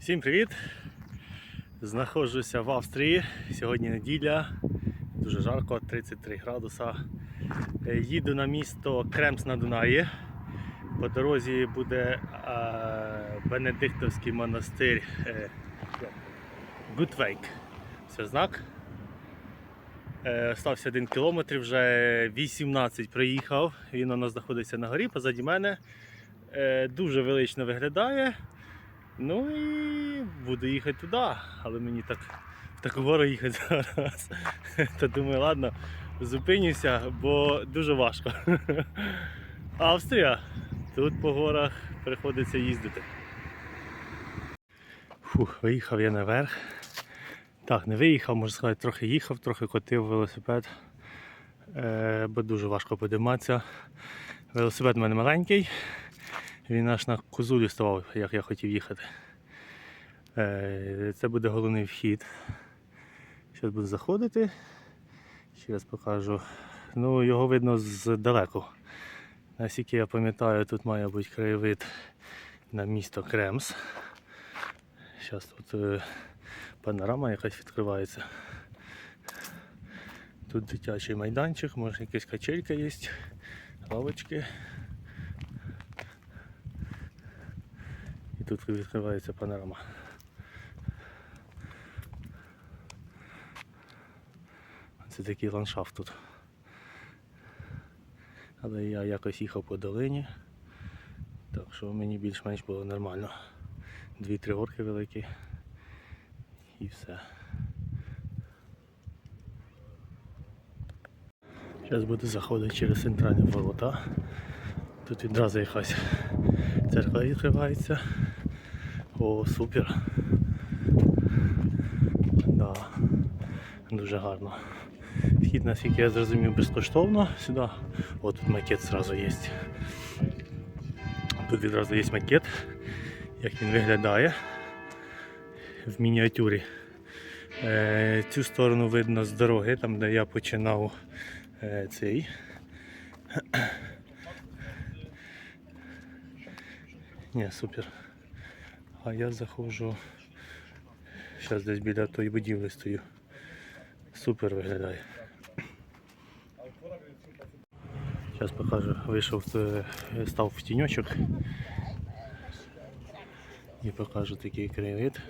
Всім привіт! Знаходжуся в Австрії. Сьогодні неділя, дуже жарко, 33 градуса. Е, Їду на місто Кремс на Дунаї. По дорозі буде е, Бенедиктовський монастир е, Гутвейк. Це знак. Стався один кілометр, вже 18 проїхав. Він у нас знаходиться на горі позаді мене. Дуже велично виглядає. Ну і буду їхати туди, але мені так в таку їхати зараз. То думаю, ладно, зупинюся, бо дуже важко. Австрія. Тут по горах приходиться їздити. Фух, виїхав я наверх. Так, не виїхав, можна сказати, трохи їхав, трохи котив велосипед, е, бо дуже важко подиматися. Велосипед у мене маленький, він аж на козулі ставав, як я хотів їхати. Е, Це буде головний вхід. Зараз буду заходити. Ще раз покажу. Ну, його видно здалеку. Наскільки я пам'ятаю, тут має бути краєвид на місто Кремс. Зараз тут е, панорама якась відкривається. Тут дитячий майданчик, може якась качелька є, лавочки. І тут відкривається панорама. Це такий ландшафт тут. Але я якось їхав по долині, так що мені більш-менш було нормально. Дві-три горки великі і все. Зараз буду заходити через центральні ворота. Тут відразу якась церква відкривається. О, супер. Да. Дуже гарно. Вхід, наскільки я зрозумів, безкоштовно сюди. О, тут макет зразу є. Тут відразу є макет, як він виглядає в мініатюрі. Е, цю сторону видно з дороги, там де я починав е, цей. Ні, супер. А я заходжу. Зараз десь біля тої будівлі стою. Супер виглядає. Зараз покажу. Вийшов, е, став в тіньочок і покажу такий краєвид.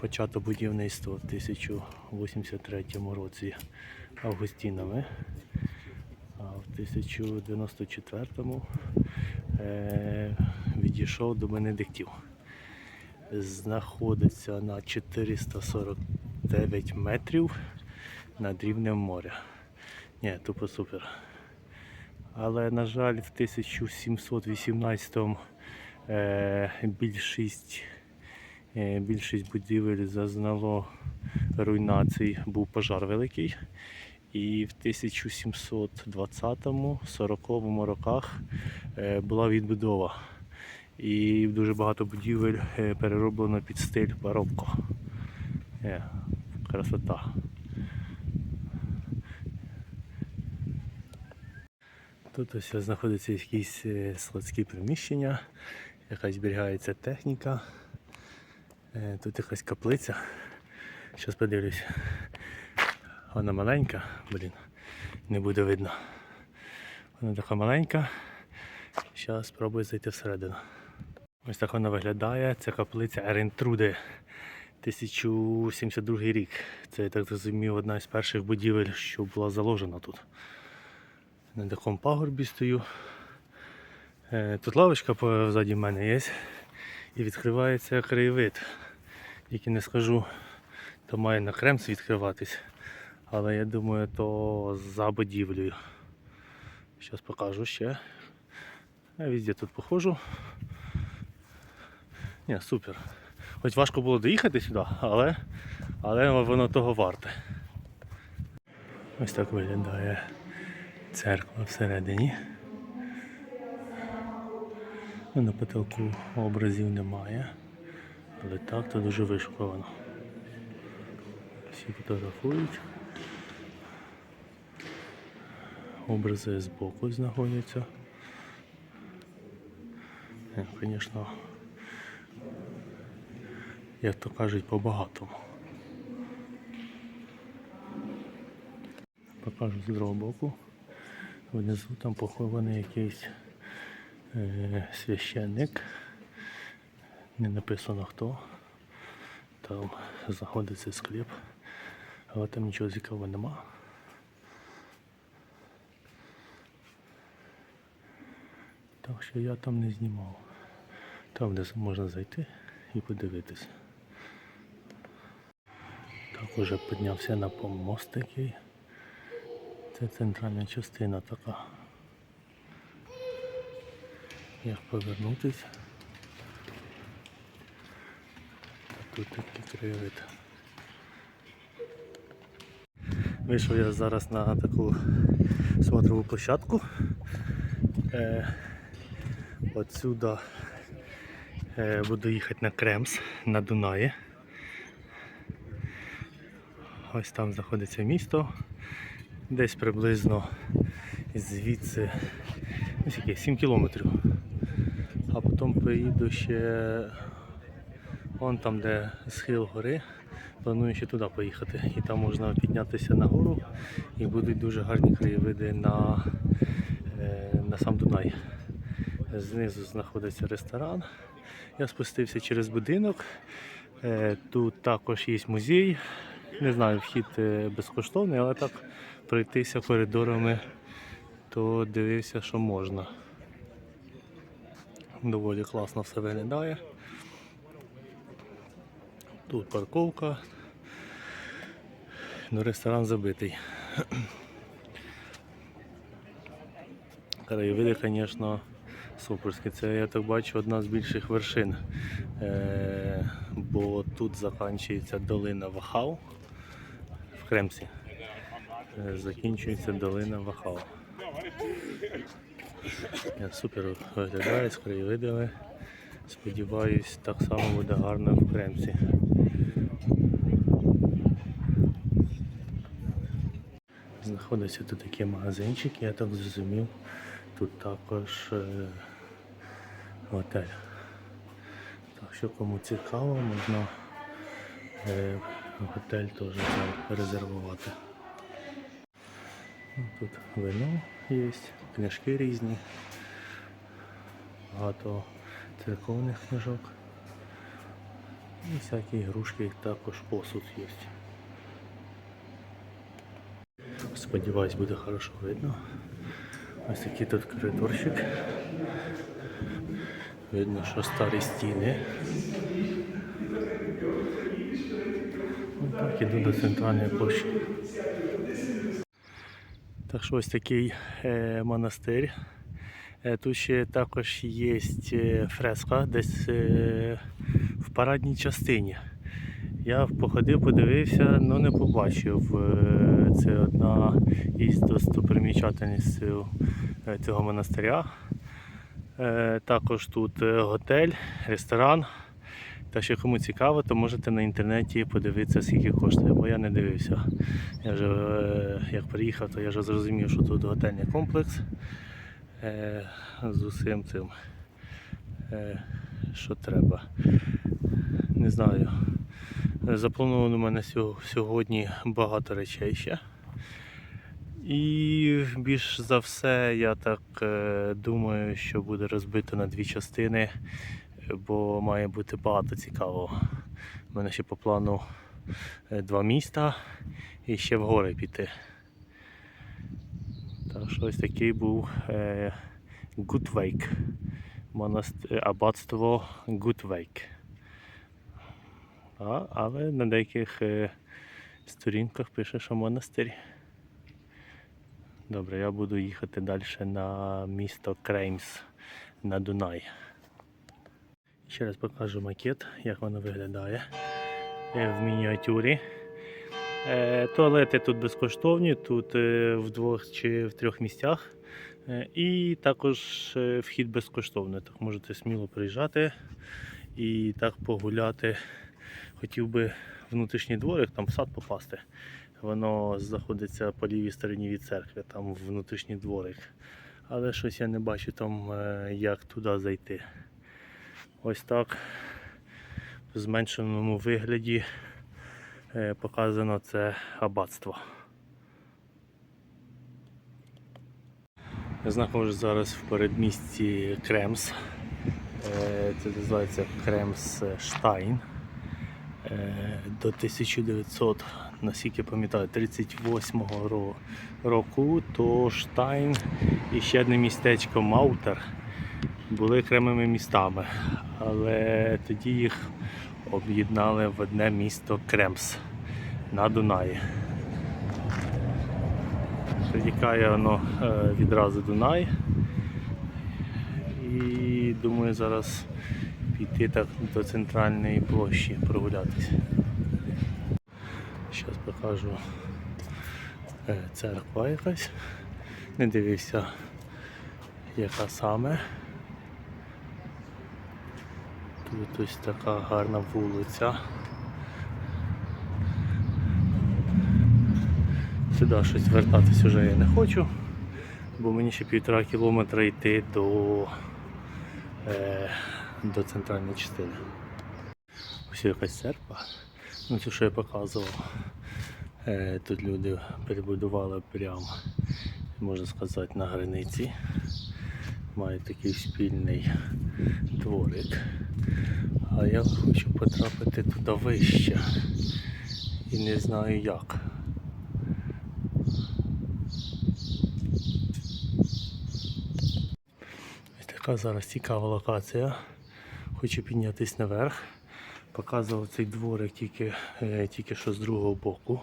Почато будівництво в 1083 році Августінами, а в 1094 е, відійшов до Бенедиктів. Знаходиться на 449 метрів над рівнем моря. Ні, тупо супер. Але, на жаль, в 1718 е, більшість, е, більшість будівель зазнало руйнацій, був пожар великий. І в 1720-40 роках е, була відбудова. І дуже багато будівель е, перероблено під стиль барокко. Е, красота. Тут ось знаходяться якісь е, складські приміщення, якась зберігається техніка. Тут якась каплиця. Зараз подивлюсь. Вона маленька, блін, не буде видно. Вона така маленька. Зараз спробую зайти всередину. Ось так вона виглядає. Це каплиця Ерентруде. 1072 рік. Це, я так зрозумів, одна з перших будівель, що була заложена тут. На такому пагорбі стою. Е, Тут лавочка позаді мене є. І відкривається краєвид. Який не скажу, то має на Кремс відкриватись. Але я думаю, то за будівлею. Зараз покажу ще. Я везде тут походжу. Ні, супер. Хоч важко було доїхати сюди, але, але воно того варте. Ось так виглядає церква всередині. Ну, На потолку образів немає, але так то дуже вишуковано. Всі фотографують. Образи збоку знаходяться. Звісно, Як то кажуть, по-багатому. Покажу з другого боку. Внизу там похований якийсь е, священник. Не написано хто. Там знаходиться склеп, але там нічого цікавого нема. Так що я там не знімав. Там десь можна зайти і подивитися. Уже піднявся на помост такий. Це центральна частина така. Як повернутися? Тут такий краєвид. Вийшов я зараз на таку смотрову площадку. Е, отсюда е, буду їхати на Кремс на Дунаї. Ось там знаходиться місто. Десь приблизно звідси ну, скільки, 7 кілометрів. А потім поїду ще вон там, де схил гори. Планую ще туди поїхати. І там можна піднятися на гору і будуть дуже гарні краєвиди на, е, на сам Дунай. Знизу знаходиться ресторан. Я спустився через будинок. Е, Тут також є музей. Не знаю, вхід е, безкоштовний, але так пройтися коридорами, то дивився, що можна. Доволі класно все виглядає. Тут парковка. Ну, ресторан забитий. Краєвиди, звісно, суперські. Це, я так бачу, одна з більших вершин. Е, бо тут закінчується долина Вахау в Кремсі. Е, закінчується долина Вахау. Я супер виглядає з краєвидами. Сподіваюсь, так само буде гарно в Кремсі. Знаходиться тут такий магазинчик, я так зрозумів. Тут також е, готель. Так що кому цікаво, можна е, готель теж там резервувати. Ну, Тут вино є, книжки різні, багато церковних книжок. І всякі ігрушки, також посуд є. Сподіваюсь, буде хорошо видно. Ось такий тут коридорчик. Видно, що старі стіни. Так іду до центральної площі. Так що ось такий е, монастир. Е, тут ще також є е, фреска десь е, в парадній частині. Я походив, подивився, але не побачив. Е, Це одна із достопримічательностей е, цього монастиря. Також тут готель, ресторан. Так що кому цікаво, то можете на інтернеті подивитися, скільки коштує, бо я не дивився. Я вже е, як приїхав, то я вже зрозумів, що тут готельний комплекс е, з усім цим, е, що треба. Не знаю. Заплановано у мене сьогодні багато речей ще. І більш за все, я так думаю, що буде розбито на дві частини, бо має бути багато цікавого. У мене ще по плану е, два міста і ще в гори піти. Так що ось такий був е, Гутвейк. Е, Аббатство Гутвейк. А, але на деяких сторінках пише, що монастир. Добре, я буду їхати далі на місто Креймс на Дунай. Ще раз покажу макет, як воно виглядає е, в мініатюрі. Е, Туалети тут безкоштовні, тут е, в двох чи в трьох місцях. І також вхід безкоштовний. Так можете сміло приїжджати і так погуляти. Хотів би внутрішній дворик, там в сад попасти. Воно знаходиться по лівій стороні від церкви, там внутрішній дворик. Але щось я не бачу там, як туди зайти. Ось так в зменшеному вигляді е, показано це аббатство. Я знаходжусь зараз в передмісті Кремс. Е, Це називається Кремс Штайн. Е, До 1900, наскільки пам'ятаю, 38-го року, то Штайн і ще одне містечко Маутер були окремими містами, але тоді їх об'єднали в одне місто Кремс на Дунаї. Притікає воно е, відразу Дунай. І думаю зараз піти так до центральної площі прогулятися. Зараз покажу е, церква якась. Не дивився, яка саме. Тут ось така гарна вулиця. Сюди щось вертатись вже я не хочу, бо мені ще півтора кілометра йти до, е, до центральної частини. Ось якась церква. Ну, це що я показував. Е, тут люди перебудували прямо, можна сказати, на границі. Мають такий спільний дворик. А я хочу потрапити туди вище. І не знаю як. Ось така зараз цікава локація. Хочу піднятися наверх. Показував цей дворик тільки, е, тільки що з другого боку.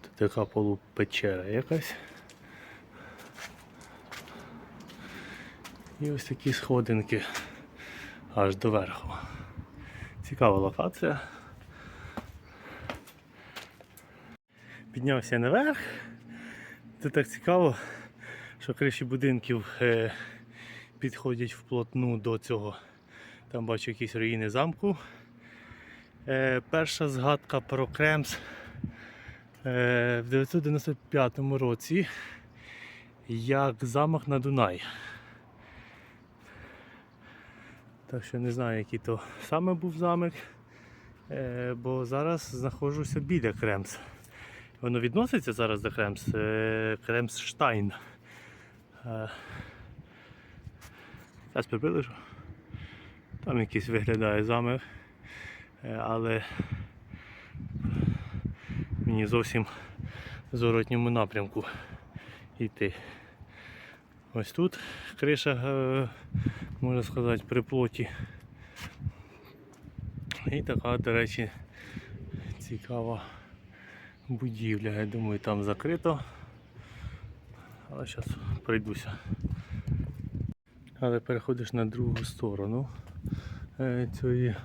Тут така полупечера якась. І ось такі сходинки аж до верху. Цікава локація. Піднявся наверх. Це так цікаво, що криші будинків е, підходять вплотну до цього. Там бачу якісь руїни замку. Е, перша згадка про Кремс е, в 995 році як замок на Дунай. Так що не знаю, який то саме був замок, е, бо зараз знаходжуся біля Кремс. Воно відноситься зараз до Кремс, е, Кремсштайн. Е, Зараз приближу. Там якийсь виглядає замок, е, але мені зовсім в зворотньому напрямку йти. Ось тут криша, е, можна сказати, при плоті. І така, до речі, цікава будівля. Я думаю, там закрито. Але зараз пройдуся. Але переходиш на другу сторону е, цієї.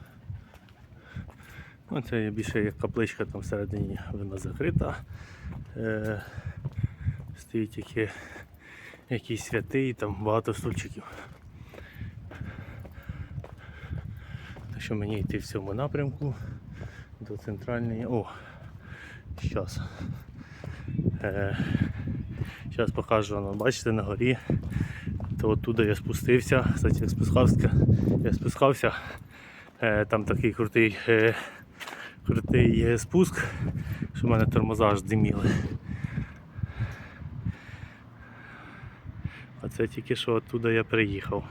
Ну, є більше як капличка, там всередині вона закрита. Е, стоїть тільки якийсь святий, там багато стульчиків. Так що мені йти в цьому напрямку до центральної. О! Зараз. Е, покажу вам, бачите на горі. То оттуда я спустився. Кстати, як спускався, я спускався. Е, там такий крутий, е, крутий е, спуск, що в мене тормоза аж диміли. Це тільки що оттуда я приїхав.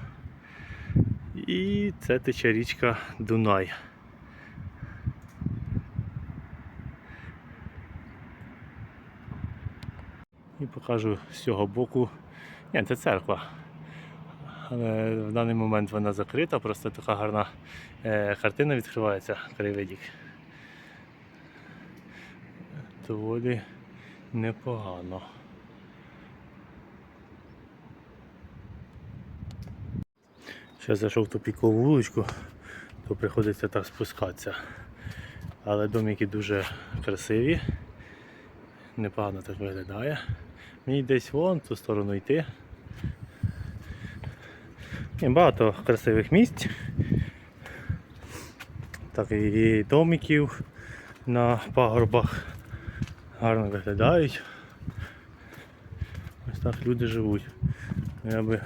І це тече річка Дунай. І покажу з цього боку. Ні, це церква. Але в даний момент вона закрита, просто така гарна е, картина відкривається, краєвидік. Доволі непогано. Зараз зайшов в тупікову вуличку, то приходиться так спускатися. Але домики дуже красиві, непогано так виглядає. Мені десь вон в ту сторону йти. Є багато красивих місць. Так і домиків на пагорбах гарно виглядають. Ось так люди живуть. Я би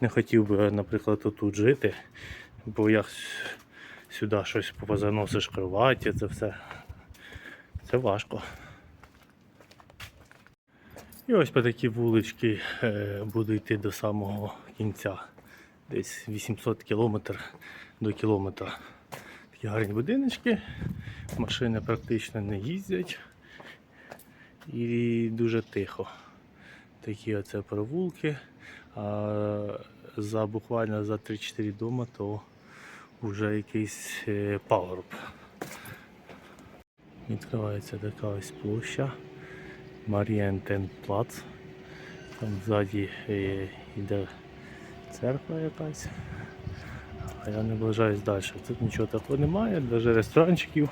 не хотів би, наприклад, тут жити, бо я с- сюди щось позаносиш кроваті, це все. Це важко. І ось по такій вуличці е, буду йти до самого кінця. Десь 800 кілометр до кілометра. Такі гарні будиночки, машини практично не їздять і дуже тихо. Такі оце провулки. За буквально за 3-4 дома то вже якийсь е, пагорб. Відкривається така ось площа. Марієнтенплац. Там ззаді е, йде церква якась. А я не наближаюсь далі. Тут нічого такого немає, навіть ресторанчиків.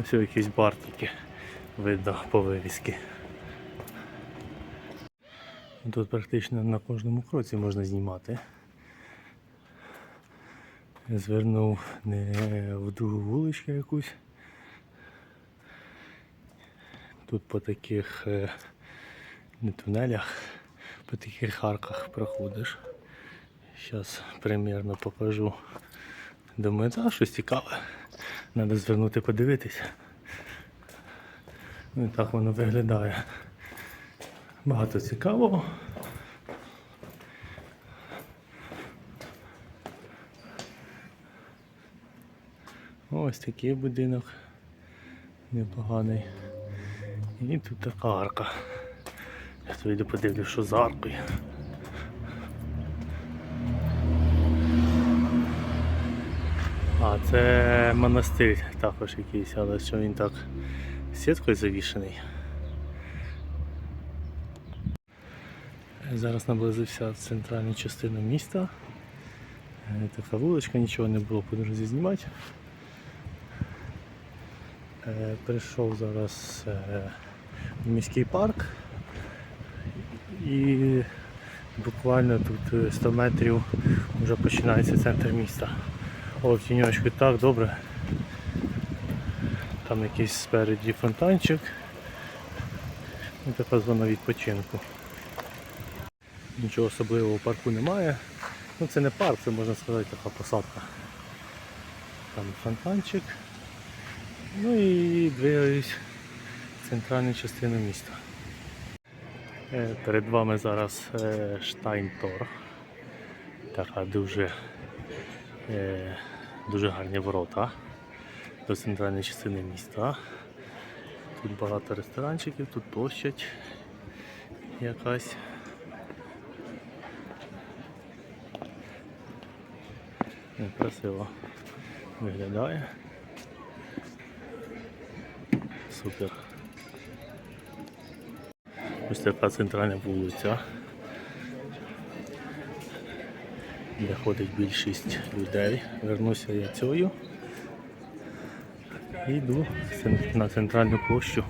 Ось якісь бар тільки видно по вивіски. Тут практично на кожному кроці можна знімати. Звернув не в другу вуличку якусь. Тут по таких е, не тунелях, по таких арках проходиш. Зараз примірно покажу. Думаю, так, щось цікаве. Треба звернути подивитися. Ну і так воно виглядає. Багато цікавого. Ось такий будинок непоганий. І тут така арка. Я вийду подивлюсь, що за аркою. А, це монастир також якийсь, але що він так сіткою завішений. Зараз наблизився центральна частина міста. Е, Така вуличка, нічого не було по дорозі знімати. Е, Прийшов зараз е, в міський парк і буквально тут е, 100 метрів вже починається центр міста. О, в тіньочку так добре. Там якийсь спереді фонтанчик. І така зона відпочинку. Нічого особливого в парку немає. Ну це не парк, це можна сказати така посадка. Там фонтанчик. Ну і двигаюсь в центральну частину міста. Е, Перед вами зараз е, Штайнтор. Така дуже, е, дуже гарні ворота до центральної частини міста. Тут багато ресторанчиків, тут площадь якась. Красиво виглядає. Супер. Ось така центральна вулиця, де ходить більшість людей. Вернуся я цією і йду на центральну площу.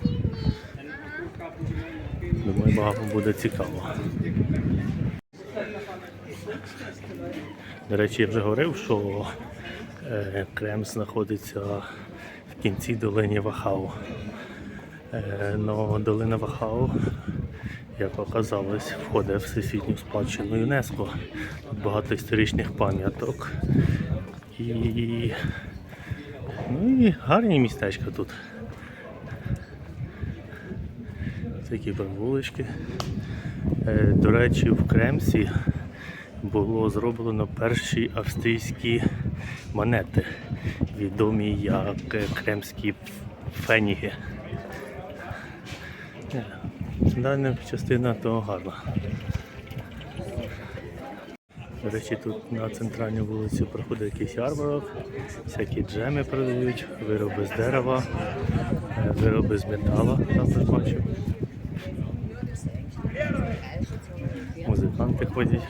Думаю, багато буде цікаво. До речі, я вже говорив, що е, Крем знаходиться в кінці долини Вахау. Е, но долина Вахау, як оказалось, входить в всесвітню спадщину ЮНЕСКО. Багато історичних пам'яток. І, ну і гарні містечка тут. Такі провулички. Е, До речі, в Кремсі було зроблено перші австрійські монети, відомі як кремські феніги. Е, Дальня частина то гарна. До речі, тут на центральній вулиці проходить якийсь ярмарок, всякі джеми продають, вироби з дерева, е, вироби з металу, також бачу. Музиканти ходять.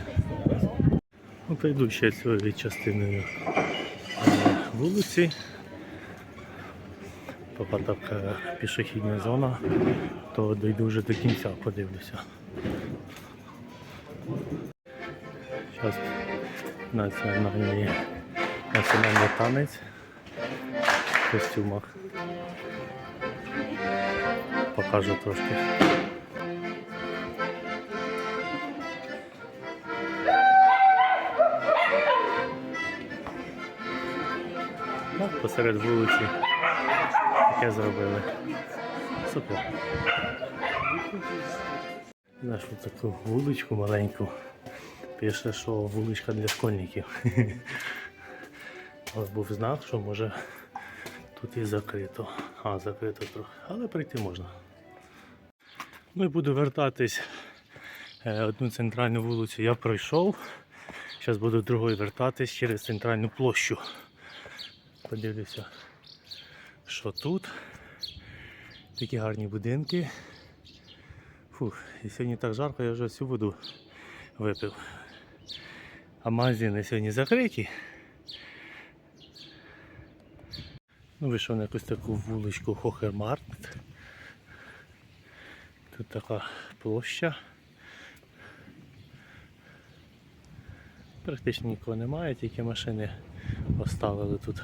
Ну, прийду ще цією частиною е, вулиці. Поки так е, пішохідна зона, то дійду вже до кінця, подивлюся. Зараз національний, національний танець в костюмах. Покажу трошки. Посеред вулиці таке зробили. Супер. Нашу таку вуличку маленьку. Пише, що вуличка для школьників. Ось був знак, що може тут і закрито. А, закрито трохи. Але прийти можна. Ну і буду вертатись. Е, Одну центральну вулицю я пройшов. Зараз буду другою вертатись через центральну площу. Подивлюся, що тут. Такі гарні будинки. Фух, і сьогодні так жарко, я вже всю воду випив. А магазини сьогодні закриті. Ну, вийшов на якусь таку вуличку Хохермаркт. Тут така площа. Практично нікого немає, тільки машини поставили тут.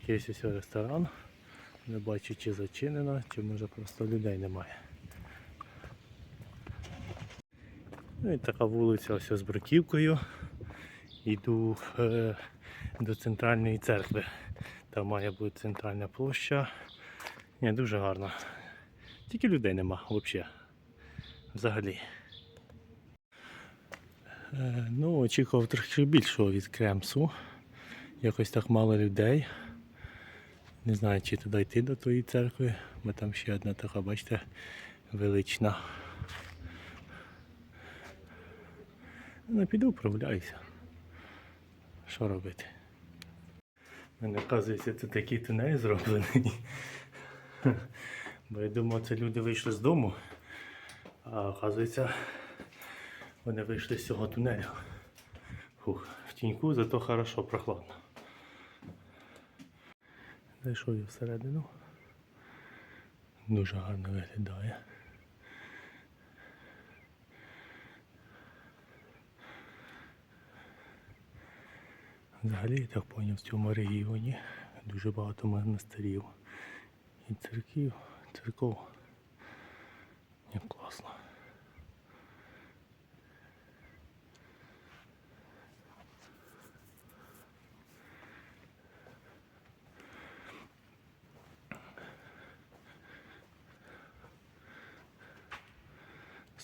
Якийсь ось ресторан. Не бачу, чи зачинено, чи може просто людей немає. Ну і така вулиця ось з бруківкою. Йду е, до центральної церкви. Там має бути центральна площа. Ні, дуже гарно. Тільки людей нема взагалі. Взагалі. Е, ну, очікував трохи більшого від Кремсу. Якось так мало людей. Не знаю, чи туди йти до тої церкви, бо там ще одна така, бачите, велична. Ну, піду прогуляюся. Що робити? Мене, оказується, тут такий тунель зроблений. Бо я думав, це люди вийшли з дому, а оказується, вони вийшли з цього тунелю. Фух, в тіньку, зато хорошо, прохладно. Зайшов я всередину. Дуже гарно виглядає. Взагалі, я так поняв, в цьому регіоні дуже багато монастирів і церків, церков. Як класно.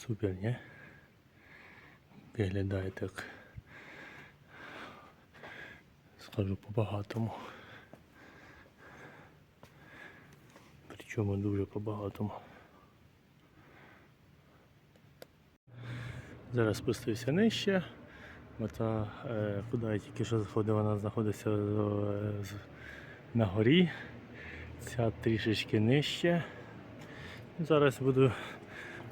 Супер, ні? Виглядає так. Скажу по-багатому. Причому дуже по-багатому. Зараз спустився нижче. Бо та, е, куди я тільки що заходив, вона знаходиться е, на горі. Ця трішечки нижче. Зараз буду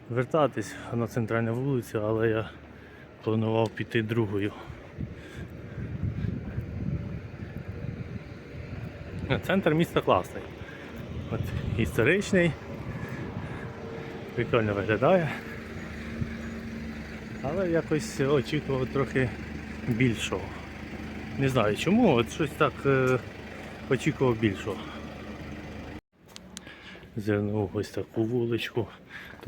вертатись на центральну вулицю, але я планував піти другою. Центр міста класний. От, історичний, прикольно виглядає. Але якось очікував трохи більшого. Не знаю чому, от щось так е, очікував більшого. Звернув ось таку вуличку.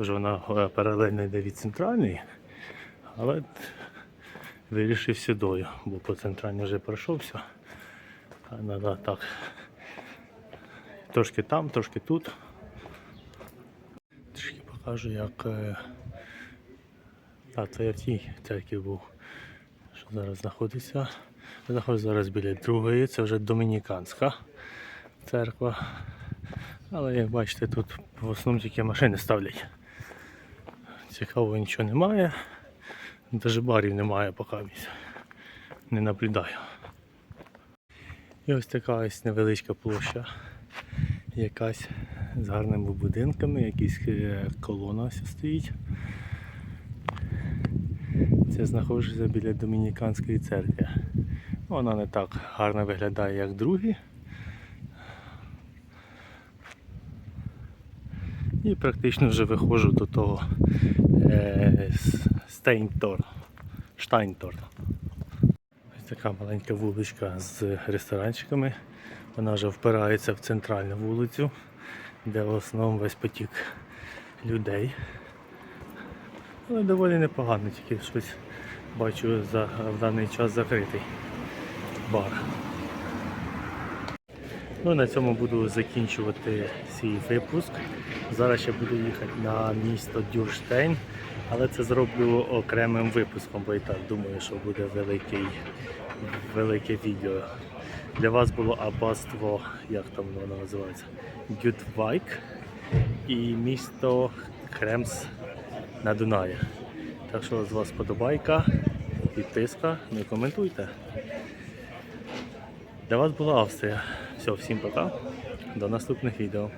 Тож вона е, паралельно йде від центральної, але вирішив сюдою, бо по центральній вже пройшовся. А треба так. Трошки там, трошки тут. Трішки покажу, як. е, А, це я в тій церкві був, що зараз знаходиться. Я знаходжусь зараз біля другої, це вже домініканська церква. Але як бачите, тут в основному тільки машини ставлять. Цікавого нічого немає. Навіть барів немає поки. Не наблюдаю. І ось така ось невеличка площа. Якась з гарними будинками, якісь е, колона стоїть. Це знаходжуся біля Домініканської церкви. Вона не так гарно виглядає, як другі. І практично вже виходжу до того е, Стейнтор. Штайнтор. Ось така маленька вуличка з ресторанчиками. Вона вже впирається в центральну вулицю, де в основному весь потік людей. Але доволі непогано, тільки щось бачу в даний час закритий. бар. Ну, на цьому буду закінчувати свій випуск. Зараз ще буду їхати на місто Дюрштейн, але це зроблю окремим випуском, бо і так думаю, що буде великий, велике відео. Для вас було аббатство, як там воно називається, Гютвайк і місто Кремс на Дунаї. Так що з вас подобайка, підписка, і коментуйте. Для вас була Австрія. Все, всім пока. До наступних відео.